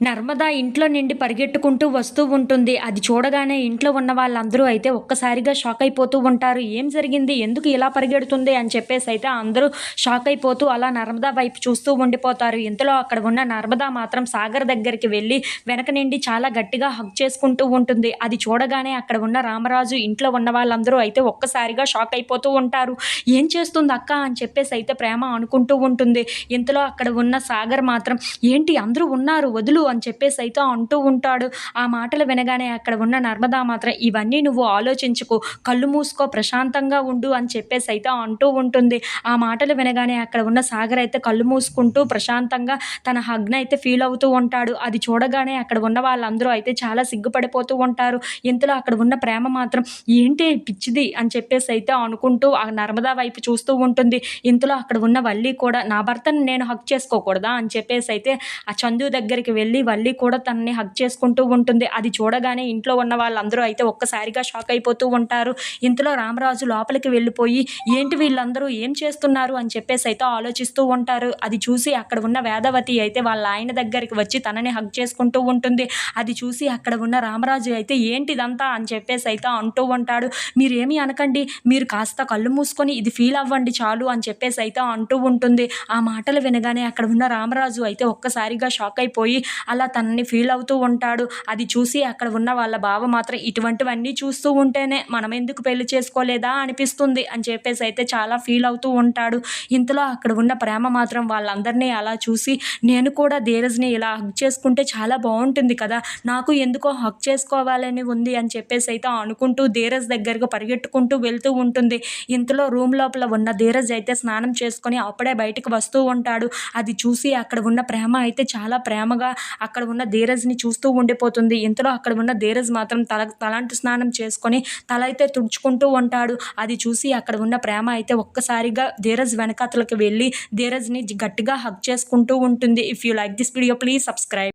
నర్మద ఇంట్లో నిండి పరిగెట్టుకుంటూ వస్తూ ఉంటుంది. అది చూడగానే ఇంట్లో ఉన్న వాళ్ళందరూ అయితే ఒక్కసారిగా షాక్ అయిపోతూ ఉంటారు. ఏం జరిగింది? ఎందుకు ఇలా పరిగెడుతుంది? అని చెప్పేసి అయితే అందరూ షాక్ అయిపోతూ అలా నర్మదా వైపు చూస్తూ ఉండిపోతారు. ఇంతలో అక్కడ ఉన్న నర్మదా మాత్రం సాగర్ దగ్గరికి వెళ్ళి వెనక నిండి చాలా గట్టిగా హక్ చేసుకుంటూ ఉంటుంది. అది చూడగానే అక్కడ ఉన్న రామరాజు ఇంట్లో ఉన్న వాళ్ళందరూ అయితే ఒక్కసారిగా షాక్ అయిపోతూ ఉంటారు. ఏం చేస్తుంది అక్క? అని చెప్పేసి అయితే ప్రేమ అనుకుంటూ ఉంటుంది. ఇంతలో అక్కడ ఉన్న సాగర్ మాత్రం ఏంటి? అందరూ ఉన్నారు. వదులు. అని చెప్పేసి అయితే అంటూ ఉంటాడు. ఆ మాటలు వినగానే అక్కడ ఉన్న నర్మదా మాత్రం ఇవన్నీ నువ్వు ఆలోచించుకో కళ్ళు మూసుకో ప్రశాంతంగా ఉండు అని చెప్పేసి అయితే అంటూ ఉంటుంది. ఆ మాటలు వినగానే అక్కడ ఉన్న సాగర్ అయితే కళ్ళు మూసుకుంటూ ప్రశాంతంగా తన హగ్న అయితే ఫీల్ అవుతూ ఉంటాడు. అది చూడగానే అక్కడ ఉన్న వాళ్ళందరూ అయితే చాలా సిగ్గుపడిపోతూ ఉంటారు. ఇంతలో అక్కడ ఉన్న ప్రేమ మాత్రం ఏంటి పిచ్చిది? అని చెప్పేసి అయితే అనుకుంటూ ఆ నర్మదా వైపు చూస్తూ ఉంటుంది. ఇంతలో అక్కడ ఉన్న వల్లి కూడా నా భర్తను నేను హక్ చేసుకోకూడదా? అని చెప్పేసి అయితే ఆ చందు దగ్గరికి వెళ్ళి వల్లి కూడా తనని హక్ చేసుకుంటూ ఉంటుంది. అది చూడగానే ఇంట్లో ఉన్న వాళ్ళందరూ అయితే ఒక్కసారిగా షాక్ అయిపోతూ ఉంటారు. ఇంతలో రామరాజు లోపలికి వెళ్ళిపోయి ఏంటి వీళ్ళందరూ ఏం చేస్తున్నారు? అని చెప్పేసి అయితే ఆలోచిస్తూ ఉంటారు. అది చూసి అక్కడ ఉన్న వేదవతి అయితే వాళ్ళ ఆయన దగ్గరికి వచ్చి తనని హక్ చేసుకుంటూ ఉంటుంది. అది చూసి అక్కడ ఉన్న రామరాజు అయితే ఏంటి ఇదంతా అని చెప్పేసి అయితే అంటూ ఉంటాడు. మీరేమీ అనకండి మీరు కాస్త కళ్ళు మూసుకొని ఇది ఫీల్ అవ్వండి చాలు అని చెప్పేసి అయితే అంటూ ఉంటుంది. ఆ మాటలు వినగానే అక్కడ ఉన్న రామరాజు అయితే ఒక్కసారిగా షాక్ అయిపోయి అలా తనని ఫీల్ అవుతూ ఉంటాడు. అది చూసి అక్కడ ఉన్న వాళ్ళ బావ మాత్రం ఇటువంటివన్నీ చూస్తూ ఉంటేనే మనం ఎందుకు పెళ్ళి చేసుకోలేదా అనిపిస్తుంది అని చెప్పేసి అయితే చాలా ఫీల్ అవుతూ ఉంటాడు. ఇంతలో అక్కడ ఉన్న ప్రేమ మాత్రం వాళ్ళందరినీ అలా చూసి నేను కూడా ధీరజ్ని ఇలా హక్ చేసుకుంటే చాలా బాగుంటుంది కదా నాకు ఎందుకో హక్ చేసుకోవాలని ఉంది అని చెప్పేసి అయితే అనుకుంటూ ధీరజ్ దగ్గరకు పరిగెట్టుకుంటూ వెళ్తూ ఉంటుంది. ఇంతలో రూమ్ లోపల ఉన్న ధీరజ్ అయితే స్నానం చేసుకొని అప్పుడే బయటకు వస్తూ ఉంటాడు. అది చూసి అక్కడ ఉన్న ప్రేమ అయితే చాలా ప్రేమగా అక్కడ ఉన్న ధీరజ్ని చూస్తూ ఉండిపోతుంది. ఇంతలో అక్కడ ఉన్న ధీరజ్ మాత్రం తల తలాంటి స్నానం చేసుకొని తల అయితే తుడుచుకుంటూ ఉంటాడు. అది చూసి అక్కడ ఉన్న ప్రేమ అయితే ఒక్కసారిగా ధీరజ్ వెనకాతలకు వెళ్ళి ధీరజ్ని గట్టిగా హక్ చేసుకుంటూ ఉంటుంది. If you like this video please subscribe